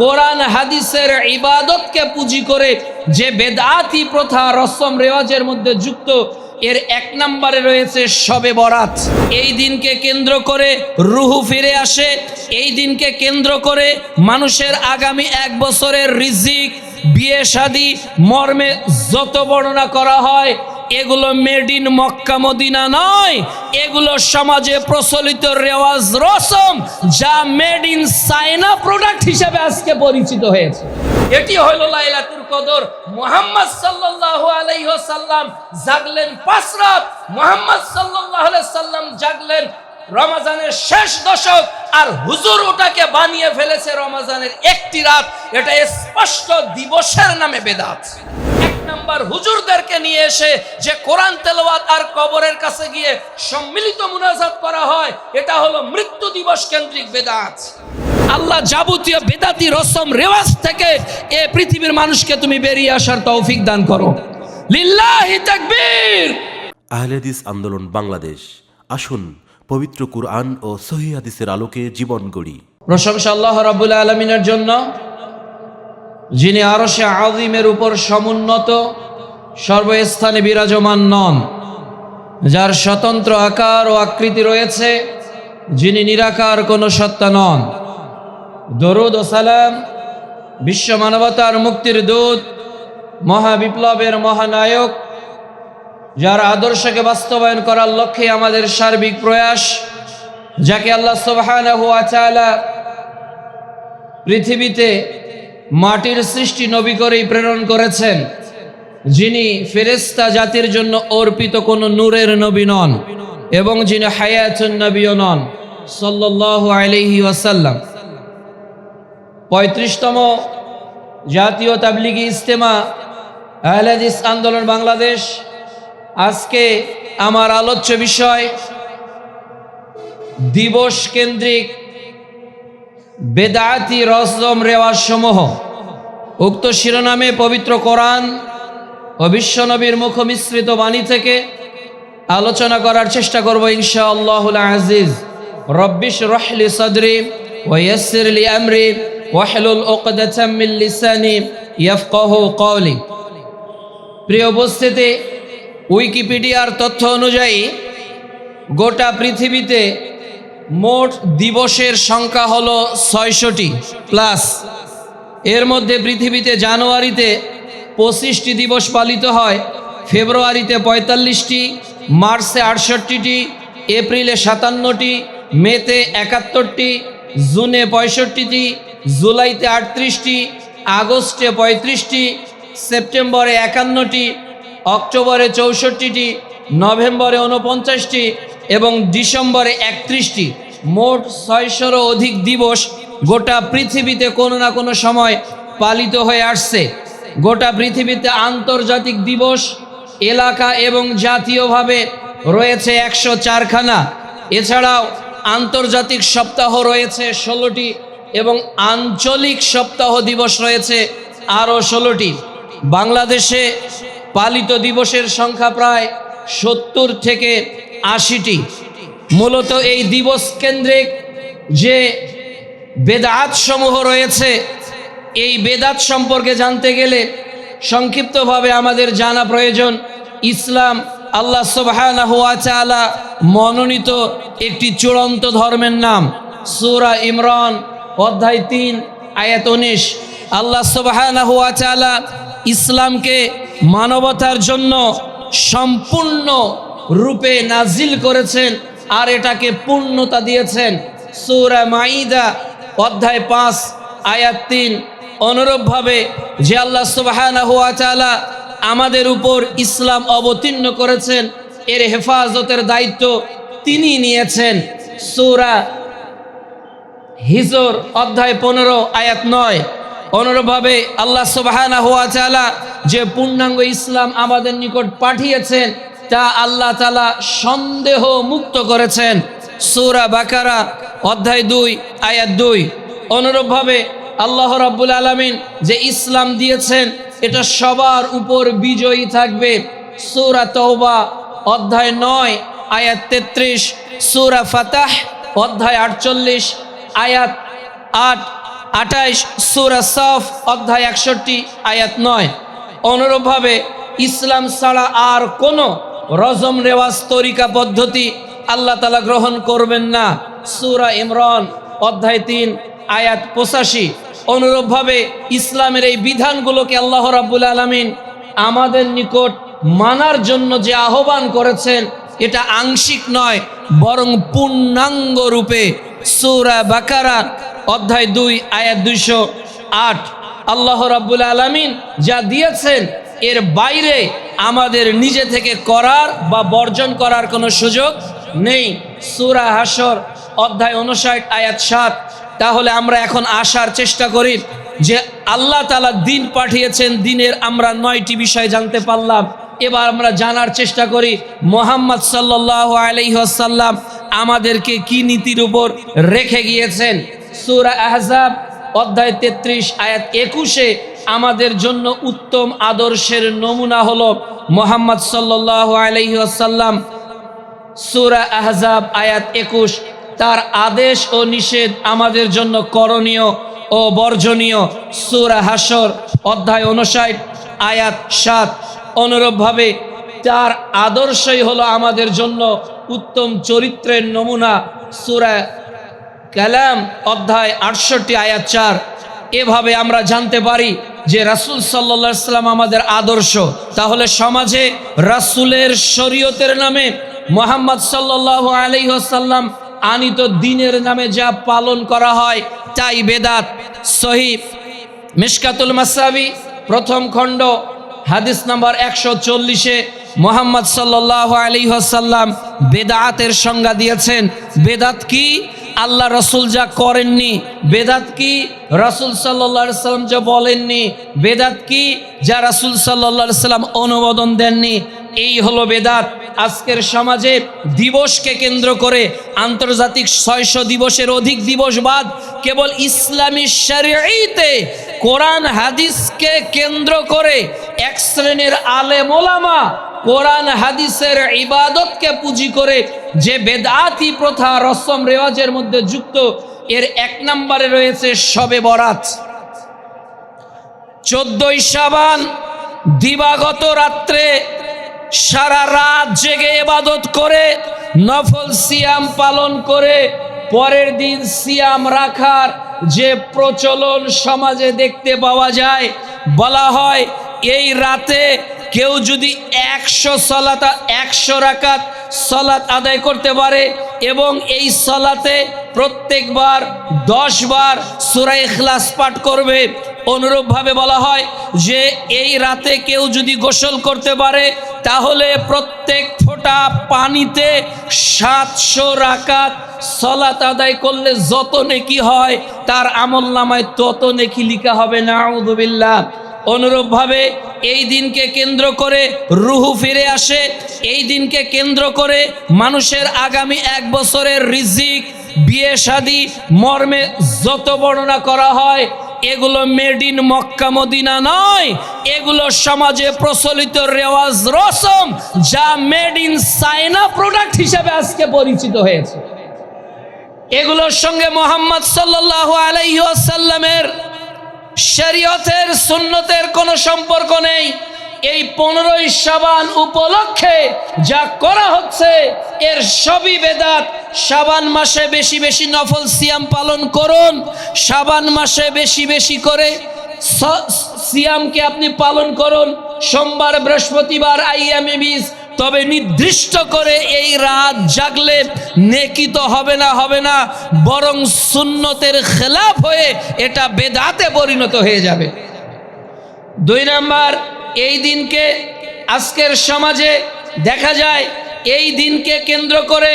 কোরআন, হাদিসের ইবাদতকে পুঁজি করে যে বেদাতি প্রথা, রসম, রেওয়াজের মধ্যে যুক্ত, এর এক নম্বরে রয়েছে শবে বরাত। এই দিনকে কেন্দ্র করে রুহু ফিরে আসে, এই দিনকে কেন্দ্র করে মানুষের আগামী এক বছরের রিজিক, বিয়ে, শাদী, মর্মে যত বর্ণনা করা হয় এগুলো মেড ইন মক্কা, মদিনা নয়। এগুলো সমাজে প্রচলিত রেওয়াজ রসম, যা মেড ইন চায়না প্রোডাক্ট হিসেবে আজকে পরিচিত হয়েছে। এটি হলো লাইলাতুল কদর। মোহাম্মদ সাল্লাল্লাহু আলাইহি সাল্লাম জাগলেন পাঁচ রাত। মুহাম্মদ সাল্লাল্লাহু আলাইহি সাল্লাম জাগলেন রমাজানের শেষ দশক আর হুজুর ওটাকে বানিয়ে ফেলেছে রমাজানের একটি রাত। এটা স্পষ্ট দিবসের নামে বেদাত। নাম্বার হুজুরদেরকে নিয়ে এসে যে কোরআন তেলাওয়াত আর কবরের কাছে গিয়ে সম্মিলিত মুনাজাত করা হয়, এটা হলো মৃত্যু দিবস কেন্দ্রিক বেদাত। আল্লাহ যাবতীয় বেদাতি রসম রেওয়াজ থেকে এ পৃথিবীর মানুষকে তুমি বেরিয়ে আসার তৌফিক দান করো। লিল্লাহি তাকবীর! আহলেদিস আন্দোলন বাংলাদেশ। আসুন পবিত্র কুরআন ও সহি হাদিসের আলোকে জীবন গড়ি। প্রশংসা আল্লাহ রাবুল আলমিনের জন্য, যিনি আরশে আজিমের উপর সমুন্নত, সর্বস্থানে বিরাজমান নন, যার স্বতন্ত্র আকার ও আকৃতি রয়েছে, যিনি নিরাকার কোনো সত্তা নন। দরুদ ও সালাম বিশ্ব মানবতার মুক্তির দূত, মহাবিপ্লবের মহানায়ক যার আদর্শকে বাস্তবায়ন করার লক্ষ্যে আমাদের সার্বিক প্রয়াস, যাকে আল্লাহ তাআলা পৃথিবীতে মাটির সৃষ্টি নবী করেই প্রেরণ করেছেন, যিনি ফেরেস্তা জাতির জন্য অর্পিত কোনো নূরের নবী নন এবং যিনি হায়াতুন নবীও নন আলাইহি ওয়াসাল্লাম। পঁয়ত্রিশতম জাতীয় তাবলিগি ইজতেমা আহলাদিস আন্দোলন বাংলাদেশ আজকে আমার আলোচ্য বিষয় দিবস কেন্দ্রিক বেদাতি রসম রেওয়াজ সমূহ। উক্ত শিরোনামে পবিত্র কোরআন ও বিশ্বনবীর মুখ মিশ্রিত বাণী থেকে আলোচনা করার চেষ্টা করব ইনশা আল্লাহুল আজিজ রব্বিশ রহলি সদরি ওয়াসির লি আমরি ওয়াহলুল উকদাতাম মিন লিসানি ইয়াফকাহু কওলি। প্রিয় উপস্থিতি উইকিপিডিয়ার তথ্য অনুযায়ী, গোটা পৃথিবীতে মোট দিবসের সংখ্যা হলো ছয়শটি প্লাস। এর মধ্যে পৃথিবীতে জানুয়ারিতে পঁচিশটি দিবস পালিত হয়, ফেব্রুয়ারিতে পঁয়তাল্লিশটি, মার্চে আটষট্টিটি, এপ্রিলে সাতান্নটি, মেতে একাত্তরটি, জুনে পঁয়ষট্টিটি, জুলাইতে আটত্রিশটি, আগস্টে পঁয়ত্রিশটি, সেপ্টেম্বরে একান্নটি অক্টোবরে চৌষট্টিটি, নভেম্বরে উনপঞ্চাশটি এবং ডিসেম্বরে একত্রিশটি। মোট ছয়শোরও অধিক দিবস গোটা পৃথিবীতে কোনো না কোনো সময় পালিত হয়ে আসছে। গোটা পৃথিবীতে আন্তর্জাতিক দিবস, এলাকা এবং জাতীয়ভাবে রয়েছে একশো চারখানা। এছাড়াও আন্তর্জাতিক সপ্তাহ রয়েছে ষোলোটি এবং আঞ্চলিক সপ্তাহ দিবস রয়েছে আরও ষোলোটি। বাংলাদেশে পালিত দিবসের সংখ্যা প্রায় সত্তর থেকে আশিটি। মূলত এই দিবস কেন্দ্রিক যে বেদাত সমূহ রয়েছে, এই বেদাত সম্পর্কে জানতে গেলে সংক্ষিপ্তভাবে আমাদের জানা প্রয়োজন, ইসলাম আল্লাহ সুবহানাহু ওয়া তাআলা মনোনীত একটি চূড়ান্ত ধর্মের নাম। সূরা ইমরান, অধ্যায় তিন, আয়াত উনিশ। আল্লাহ সুবহানাহু ওয়া তাআলা ইসলামকে মানবতার জন্য সম্পূর্ণ রূপে নাজিল করেছেন আর এটাকে পূর্ণতা দিয়েছেন। সূরা মাইদা অধ্যায় পাঁচ, আয়াত তিন। অনুরূপভাবে যে আল্লাহ সুবহানাহু ওয়া তাআলা আমাদের উপর ইসলাম অবতীর্ণ করেছেন, এর হেফাজতের দায়িত্ব তিনি নিয়েছেন। সূরা হিজর, অধ্যায় পনেরো, আয়াত নয়। অনুরূপভাবে আল্লাহ সুবহানাহু ওয়া তাআলা যে পূর্ণাঙ্গ ইসলাম আমাদের নিকট পাঠিয়েছেন, তা আল্লাহ তাআলা সন্দেহ মুক্ত করেছেন। সূরা বাকারা, অধ্যায় দুই, আয়াত দুই। অনুরূপভাবে আল্লাহ রাব্বুল আলামিন যে ইসলাম দিয়েছেন, এটা সবার উপর বিজয়ী থাকবে। সূরা তওবা, অধ্যায় নয়, আয়াত তেত্রিশ। সূরা ফাতাহ, অধ্যায় আটচল্লিশ, আয়াত আট আঠাইশ সুরা সফ, অধ্যায় একষট্টি, আয়াত নয়। অনুরূপভাবে ইসলাম ছাড়া আর কোনো রজম রেওয়াজ তরিকা পদ্ধতি আল্লাহ তালা গ্রহণ করবেন না। সুরা ইমরান, অধ্যায় তিন, আয়াত পঁচাশি। অনুরূপভাবে ইসলামের এই বিধানগুলোকে আল্লাহ রাব্বুল আলমিন আমাদের নিকট মানার জন্য যে আহ্বান করেছেন, এটা আংশিক নয়, বরং পূর্ণাঙ্গ রূপে। সুরা বাকারা অধ্যায় দুই, আয়াত দুইশো আট। আল্লাহ রাব্বুল আলমিন যা দিয়েছেন, এর বাইরে আমাদের নিজে থেকে করার বা বর্জন করার কোনো সুযোগ নেই। সুরা হাসর অধ্যায় উনষাট আয়াত সাত। তাহলে আমরা এখন আসার চেষ্টা করি যে আল্লাহ তালা দিন পাঠিয়েছেন, দিনের আমরা নয়টি বিষয় জানতে পারলাম। এবার আমরা জানার চেষ্টা করি, মোহাম্মদ সাল্লাহ আলহ্লাম আমাদেরকে কি নীতির উপর রেখে গিয়েছেন? সুরা আহজাব অধ্যায় তেত্রিশ, আয়াত একুশে, আমাদের জন্য উত্তম আদর্শের নমুনা হল মোহাম্মদ সাল্লাহ আলহ্লাম সুরা আহজাব, আয়াত একুশ, তার আদেশ ও নিষেধ আমাদের জন্য করণীয় ও বর্জনীয়। সুরা হাসর অধ্যায় উনষাট আয়াত সাত। অনুরূপভাবে তার আদর্শই হলো আমাদের জন্য উত্তম চরিত্রের নমুনা সুরা কালাম, অধ্যায় আটষট্টি, আয়াত চার। এভাবে আমরা জানতে পারি যে রাসুল সাল্লা সাল্লাম আমাদের আদর্শ। তাহলে সমাজে রাসুলের শরীয়তের নামে মোহাম্মদ সাল্লাহ আলহ্লাম আনিত দিনের নামে যা পালন করা হয়, তাই বেদাত। সহিব মিশকাতুল মাসাবি, প্রথম খণ্ড। হাদিস নাম্বার একশো চল্লিশে মোহাম্মদ সাল্লাহ আলী আসাল্লাম বেদাতের সংজ্ঞা দিয়েছেন, বেদাত কি? আল্লাহ রসুল যা করেননি, বেদাত কি? রসুল সাল্লা সাল্লাম যা বলেননি, বেদাত কি? যা রসুল সাল্লা সাল্লাম অনুমোদন দেননি, এই হলো বেদাত। আজকের সমাজে দিবসকে কেন্দ্র করে আন্তর্জাতিক ছয়শো দিবসের অধিক দিবস বাদ কেবল ইসলামী শরীয়তে কোরআন হাদিসকে কেন্দ্র করে এক শ্রেণির আলেম ওলামা কোরআন হাদিসের ইবাদতকে পুঁজি করে যে বেদাতি প্রথা রসম রেওয়াজের মধ্যে যুক্ত, এর এক নম্বরে রয়েছে সবে বরাত। চোদ্দই সাবান দিবাগত রাত্রে সারা রাত জেগে এবাদত করে, নফল সিয়াম পালন করে পরের দিন সিয়াম রাখার যে প্রচলন সমাজে দেখতে পাওয়া যায় বলা হয় এই রাতে কেউ যদি একশো সলাতা, একশো রাকাত সলাত আদায় করতে পারে এবং এই সলাতে প্রত্যেকবার দশ বার সুরাই খ্লাস পাঠ করবে, অনুরূপভাবে বলা হয় যে এই রাতে কেউ যদি গোসল করতে পারে, তাহলে প্রত্যেক ফোঁটা পানিতে সাতশো রাকাত সলাত আদায় করলে যত নেকি হয়, তার আমল নামায় তত নেকি লিখা হবে। না আউদুবিল্লাহ অনুরূপভাবে এই দিনকে কেন্দ্র করে রুহু ফিরে আসে, এই দিনকে কেন্দ্র করে মানুষের আগামী এক বছরের রিজিক, বিয়ে শাদী, মর্মে যত বর্ণনা করা হয়, এগুলো মেড ইন মক্কা মদিনা নয়, এগুলো সমাজে প্রচলিত রেওয়াজ রসম যা মেড ইন চায়না প্রোডাক্ট হিসেবে আজকে পরিচিত হয়েছে। এগুলোর সঙ্গে মোহাম্মদ সাল্লাহ আলাইসাল্লামের শরীয়তের, সুন্নতের কোনো সম্পর্ক নেই। এই পনেরোই সাবান উপলক্ষে যা করা হচ্ছে, এর সবই বেদাত। সাবান মাসে বেশি বেশি নফল সিয়াম পালন করুন। সাবান মাসে বেশি বেশি করে সিয়ামকে আপনি পালন করুন। সোমবার বৃহস্পতিবার বিজ তবে নির্দিষ্ট করে এই রাত জাগলে নেকি তো হবে না হবে না, বরং সুন্নতের খেলাফ হয়ে এটা বেদাতে পরিণত হয়ে যাবে। দুই নাম্বার, এই দিনকে আজকের সমাজে দেখা যায়, এই দিনকে কেন্দ্র করে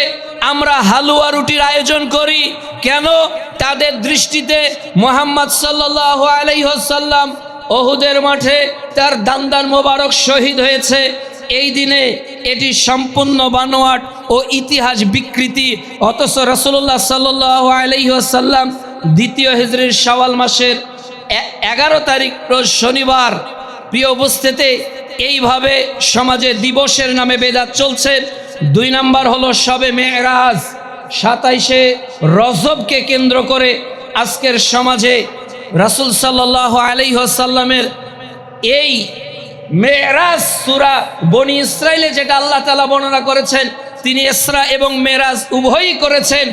আমরা হালুয়া রুটির আয়োজন করি। কেন? তাদের দৃষ্টিতে মোহাম্মদ সাল্লাহ আলাইসাল্লাম ওহুদের মাঠে তার দান্দান মোবারক শহীদ হয়েছে। এই দিনে এটি সম্পূর্ণ বানোয়াট ও ইতিহাস বিকৃতি। অথচ রসুল্লাহ সাল্লাহ আলাইসাল্লাম দ্বিতীয় হিজরির শাওয়াল মাসের এগারো তারিখ রোজ শনিবার প্রিয় উপস্থিতি, এইভাবে সমাজে দিবসের নামে বেদাত চলছে। দুই নাম্বার হলো সবে মেয়েরাজ, সাতাইশে রজবকে কেন্দ্র করে আজকের সমাজে রাসুল সাল্লাহ আলাইসাল্লামের এই মেরাজ সুরা বনি ইসরায়েলে যেটা আল্লাহ তালা বর্ণনা করেছেন, তিনি এসরা এবং মেরাজ উভয়ই করেছেন।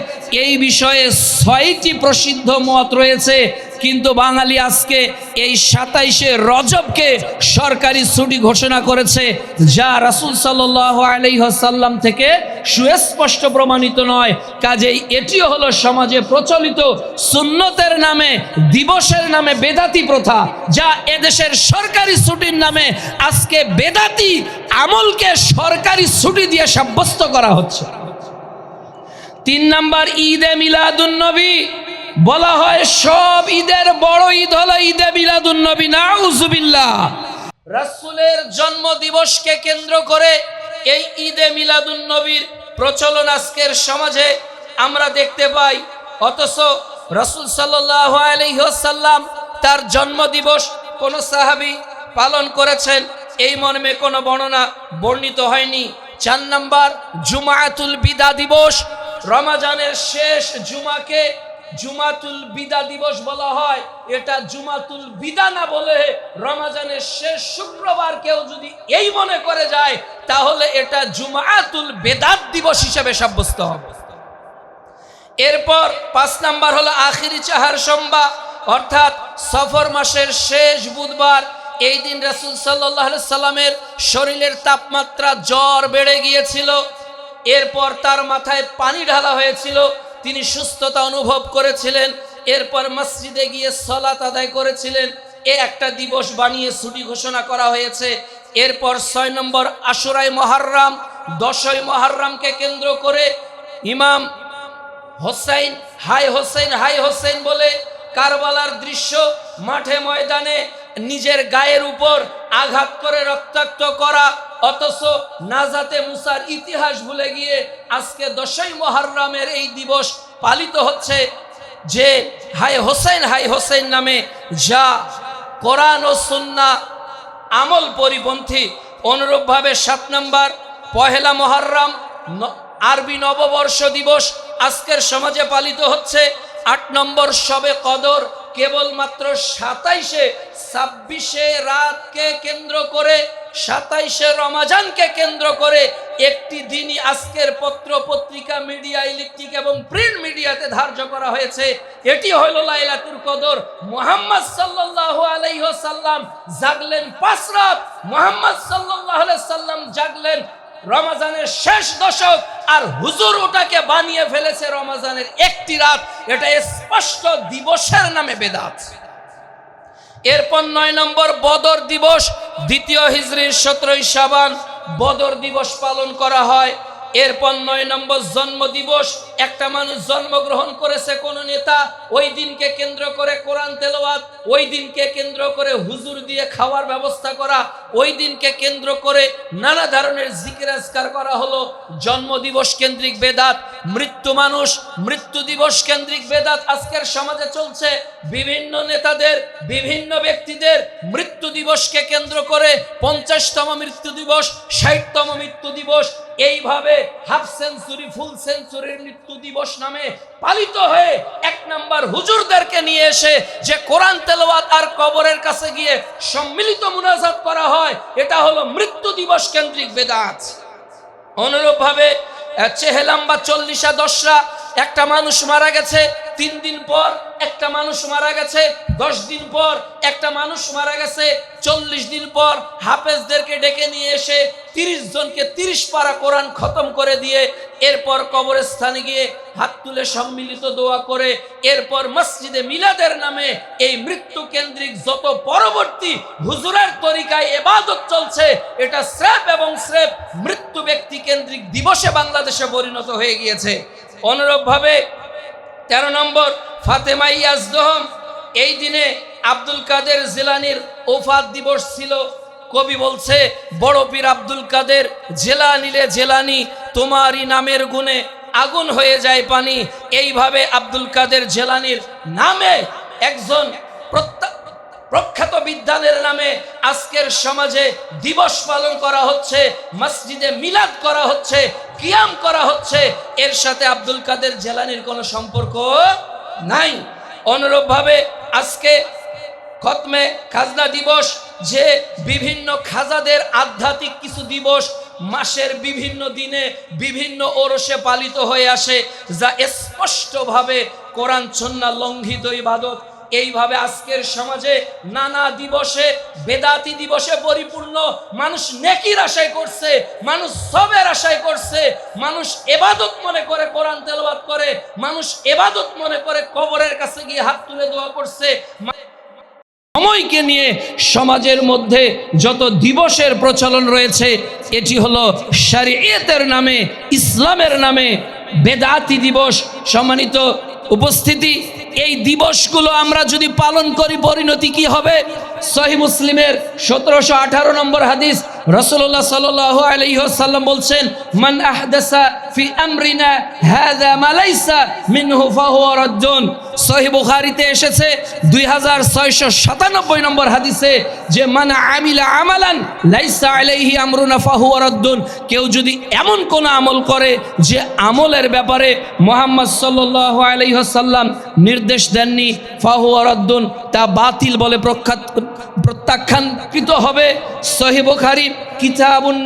এই বিষয়ে ছয়টি প্রসিদ্ধ মত রয়েছে। কিন্তু বাঙালি আজকে এই সাতাইশে রজবকে সরকারি ছুটি ঘোষণা করেছে, যা রাসুল সাল্লাহ আলাইসাল্লাম থেকে সুস্পষ্ট প্রমাণিত নয়। কাজেই এটিও হলো সমাজে প্রচলিত সুন্নতের নামে, দিবসের নামে বেদাতি প্রথা, যা এদেশের সরকারি ছুটির নামে আজকে বেদাতি আমলকে সরকারি ছুটি দিয়ে সাব্যস্ত করা হচ্ছে। তিন নাম্বার, ঈদে মিলাদুন্নবী বলা হয় সব ঈদের বড় ঈদ হলো ঈদে মিলাদুন্নবী নাউজুবিল্লাহ। রাসূলের জন্ম দিবসকে কেন্দ্র করে এই ঈদে মিলাদুন্নবীর প্রচলন আজকের সমাজে আমরা দেখতে পাই। অথচ রসুল সাল্লাহ আলহ্লাম তার জন্ম দিবস কোন সাহাবি পালন করেছেন এই মর্মে কোনো বর্ণনা বর্ণিত হয়নি। চার নাম্বার জুমায়াতুল বিদা দিবস। রমাজানের শেষ জুমাকে জুমাতুল বিদা দিবস বলা হয়। এটা জুমাতুল বিদা না বলে রমাজানের শেষ শুক্রবার কেউ যদি এই মনে করে যায়, তাহলে এটা জুমাতুল বেদাত দিবস হিসেবে সাব্যস্ত হবে। এরপর পাঁচ নাম্বার হলো আখিরি চাহার সোমবা অর্থাৎ সফর মাসের শেষ বুধবার, এই দিন রাসুল সাল্লাহ সাল্লামের শরীরের তাপমাত্রা জ্বর বেড়ে গিয়েছিল। এরপর তার মাথায় পানি ঢালা হয়েছিল। তিনি সুস্থতা অনুভব করেছিলেন, এরপর মসজিদে গিয়ে সলাত আদায় করেছিলেন, এ একটা দিবস বানিয়ে ছুটি ঘোষণা করা হয়েছে। এরপর ছয় নম্বর আশুরাই মহাররাম দশই মহাররামকে কেন্দ্র করে ইমাম হোসাইন, হাই হোসেন হাই হোসেন বলে কারবালার দৃশ্য মাঠে ময়দানে নিজের গায়ের উপর আঘাত করে রক্তাক্ত করা অথচ নাজাতে মুসার ইতিহাস ভুলে গিয়ে আজকে দশই মহারমের এই দিবস পালিত হচ্ছে যে হাই হোসেন হাই হোসেন নামে যা কোরআন ও সুন্না আমল পরিপন্থী অনুরূপভাবে সাত নম্বর পহেলা মহরম আরবি নববর্ষ দিবস আজকের সমাজে পালিত হচ্ছে। আট নম্বর সবে কদর কেবলমাত্র সাতাইশে ছাব্বিশে রাতকে কেন্দ্র করে সাতাইশে রমাজানকে কেন্দ্র করে একটি দিনই আজকের পত্র পত্রিকা, মিডিয়া, ইলেকট্রিক এবং প্রিন্ট মিডিয়াতে ধার্য করা হয়েছে। এটি হইল লাইলাতুল কদর। মোহাম্মদ সাল্লাল্লাহু আলাইহি সাল্লাম জাগলেন পাঁচ মোহাম্মদ আলাইহি সাল্লাম জাগলেন রমাজানের শেষ দশক আর হুজুর ওটাকে বানিয়ে ফেলেছে রমাজানের একটি রাত। এটা স্পষ্ট দিবসের নামে বেদাত। এরপর নয় নম্বর, বদর দিবস। দ্বিতীয় হিজড়ির সতেরোই সাবান বদর দিবস পালন করা হয়। এরপর নয় নম্বর, জন্ম দিবস। একটা মানুষ জন্মগ্রহণ করেছে কোন নেতা, ওই দিনকে কেন্দ্র করে কোরআন তেলাওয়াত ওই দিনকে কেন্দ্র করে হুজুর দিয়ে খাওয়ার ব্যবস্থা করা, ওই দিনকে কেন্দ্র করে নানা ধরনের জিকিরাজকার করা হলো। জন্ম দিবস কেন্দ্রিক বেদাত, মৃত্যু মানুষ, মৃত্যু দিবস কেন্দ্রিক বেদাত আজকের সমাজে চলছে। বিভিন্ন নেতাদের, বিভিন্ন ব্যক্তিদের মৃত্যু দিবসকে কেন্দ্র করে পঞ্চাশতম মৃত্যু দিবস, ষাটতম মৃত্যু দিবস, এইভাবে হাফ সেঞ্চুরি, ফুল সেঞ্চুরির মৃত্যু দিবস নামে পালিত হয়ে এক নাম্বার হুজুরদেরকে নিয়ে এসে যে কোরআন তেলাওয়াত আর কবরের কাছে গিয়ে সম্মিলিত মুনাজাত করা হয়, এটা হলো মৃত্যু দিবস কেন্দ্রিক বেদাত। অনুরূপভাবে চেহেলাম বা চল্লিশা দশরা, একটা মানুষ মারা গেছে তিন দিন পর একটা মানুষ মারা গেছে, দশ দিন পর একটা মানুষ মারা গেছে, চল্লিশ দিন পর হাফেজদেরকে ডেকে নিয়ে এসে তিরিশ জনকে তিরিশ পারা কোরআন খতম করে দিয়ে এরপর কবরস্থানে গিয়ে হাত তুলে সম্মিলিত দোয়া করে, এরপর মসজিদে মিলাদের নামে এই মৃত্যু কেন্দ্রিক যত পরবর্তী হুজুরের তরিকায় এবাদত চলছে, এটা স্রেফ এবং স্রেফ মৃত্যু ব্যক্তি কেন্দ্রিক দিবসে বাংলাদেশে পরিণত হয়ে গিয়েছে। অনুরূপভাবে তেরো নম্বর, ফাতেমা ইয়াজদহম এই দিনে আব্দুল কাদের জেলানির ওফাত দিবস ছিল। কবি বলছে, বড় পীর আব্দুল কাদের জেলা নিলে জেলানি, তোমারই নামের গুণে আগুন হয়ে যায় পানি। এইভাবে আব্দুল কাদের জেলানির নামে একজন প্রখ্যাত বিদ্যানের নামে আজকের সমাজে দিবস পালন করা হচ্ছে, মসজিদে মিলাদ করা হচ্ছে, কিয়াম করা হচ্ছে। এর সাথে আব্দুল কাদের জেলানির কোনো সম্পর্ক নাই। অনুরূপভাবে আজকে খতমে খাজনা দিবস যে বিভিন্ন খাজাদের আধ্যাত্মিক কিছু দিবস মাসের বিভিন্ন দিনে বিভিন্ন ওরসে পালিত হয়ে আসে, যা স্পষ্টভাবে কোরআন সন্না লঙ্ঘিত ইবাদত এইভাবে আজকের সমাজে নানা দিবসে, বেদাতি দিবসে পরিপূর্ণ মানুষ নেকির আশায় করছে, মানুষ সবের আশায় করছে, মানুষ এবাদত মনে করে কোরআন তেলাওয়াত করে, মানুষ এবাদত মনে করে কবরের কাছে গিয়ে হাত তুলে দোয়া করছে। সময়কে নিয়ে সমাজের মধ্যে যত দিবসের প্রচলন রয়েছে, এটি হলো শরীয়তের নামে, ইসলামের নামে বেদাতি দিবস সম্মানিত উপস্থিতি। এই দিবসগুলো আমরা যদি পালন করি, পরিণতি কি হবে? সহি মুসলিমের সতেরোশো আঠারো নম্বর হাদিস রসুল্লাহ সাল্লাহ আলহিহাল্লাম বলছেন, মান আহদাসা ফি আমরিনা, হাযা মা লাইসা মিনহু ফাহুয়া রাদ্দুন সহি বুখারীতে এসেছে 2697 নম্বর হাদিসে যে, মান আমিলা আমালান, লাইসা আলাইহি আমরুনা ফাহুয়া রাদ্দুন কেউ যদি এমন কোন আমল করে যে আমলের ব্যাপারে মোহাম্মদ সাল্লাল্লাহু আলাইহি ওয়াসাল্লাম নির্দেশ দেননি ফাহুয়া রাদ্দুন তা বাতিল বলে প্রখ্যাত প্রত্যাখ্যানকৃত হবে। সহি বুখারী, কিতাবুন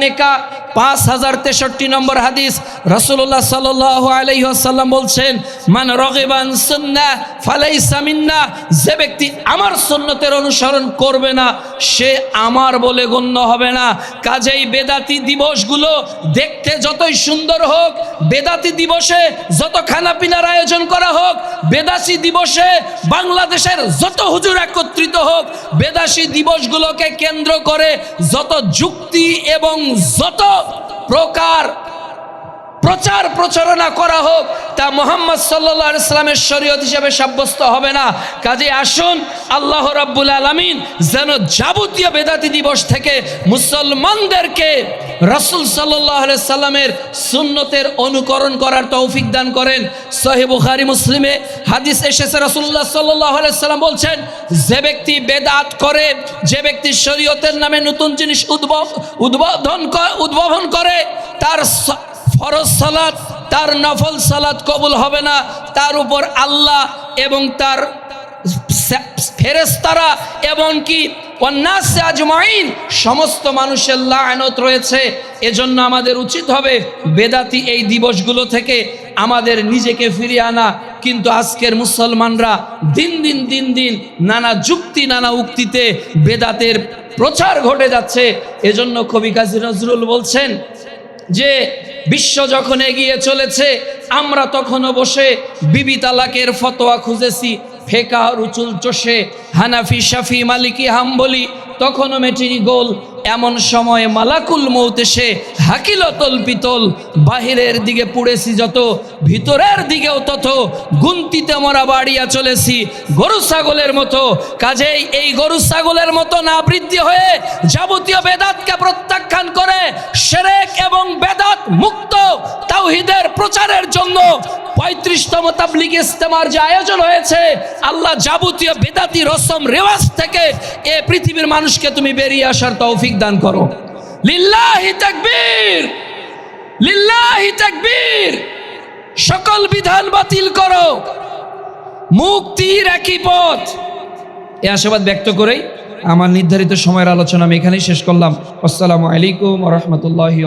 পাঁচ হাজার তেষট্টি নম্বর হাদিস। রসুল্লাহ সাল্লাহ আলহিহাসাল্লাম বলছেন, মান রগেবান সুন্না ফালাই সামিন্না যে ব্যক্তি আমার সুন্নতের অনুসরণ করবে না, সে আমার বলে গণ্য হবে না। কাজেই বেদাতি দিবসগুলো দেখতে যতই সুন্দর হোক, বেদাতি দিবসে যত খানাপিনার আয়োজন করা হোক, বেদাসী দিবসে বাংলাদেশের যত হুজুর একত্রিত হোক, বেদাসী দিবসগুলোকে কেন্দ্র করে যত যুক্তি এবং যত প্রকার প্রচার প্রচারণা করা হোক, তা মোহাম্মদ সাল্লা ইসলামের শরীয়ত হিসেবে সাব্যস্ত হবে না। কাজে আসুন, আল্লাহ রাব্বুল আলমিন যেন যাবতীয় বেদাতি দিবস থেকে মুসলমানদেরকে রসুল সাল্লাহ সাল্লামের সুন্নতের অনুকরণ করার তৌফিক দান করেন। সহি বুখারি মুসলিমে হাদিস এসেছে রসুল্লাহ সাল্লাহ সাল্লাম বলছেন, যে ব্যক্তি বেদাত করে, যে ব্যক্তি শরীয়তের নামে নতুন জিনিস উদ্ভব, উদ্বোধন উদ্ভাবন করে, তার ফরজ সালাত, তার নফল সালাত কবুল হবে না। তার উপর আল্লাহ এবং তার ফেরেস্তারা এমনকি অন্যাসে আজমাইন, সমস্ত মানুষের লায়নত রয়েছে। এজন্য আমাদের উচিত হবে বেদাতি এই দিবসগুলো থেকে আমাদের নিজেকে ফিরিয়ে আনা। কিন্তু আজকের মুসলমানরা দিন দিন দিন দিন নানা যুক্তি, নানা উক্তিতে বেদাতের প্রচার ঘটে যাচ্ছে। এজন্য কবি কাজী নজরুল বলছেন যে বিশ্ব যখন এগিয়ে চলেছে, আমরা তখনও বসে বিবি তালাকের ফতোয়া খুঁজেছি। ফেকা রুচুল চষে, হানাফি, শাফি, মালিকি, হাম্বলি তখনও মেটিনি গোল। এমন সময় মালাকুল মৌত এসে হাকিল তল পিতল বাহিরের দিকে পুড়েছি যত, ভিতরের দিকেও তত। গুন্তিতে মরা বাড়িয়া চলেছি, গরু ছাগলের মতো। কাজেই এই গরু ছাগলের মতো না বৃদ্ধি হয়ে যাবতীয় বেদাতকে প্রত্যাখ্যান করে সেরেক এবং বেদাত মুক্ত তাওহিদের প্রচারের জন্য পঁয়ত্রিশতম তাবলিগ ইস্তেমার যে আয়োজন হয়েছে, আল্লাহ যাবতীয় বেদাতি রসম রেওয়াজ থেকে এ পৃথিবীর মানুষকে তুমি বেরিয়ে আসার তৌফিক দান করো। লিল্লাহি তাকবীর! লিল্লাহি তাকবীর! সকল বিধান বাতিল করো। মুক্তির একই পথ। এ আশাবাদ ব্যক্ত করেই আমার নির্ধারিত সময়ের আলোচনা আমি এখানেই শেষ করলাম। আসসালামু আলাইকুম রহমতুল্লাহি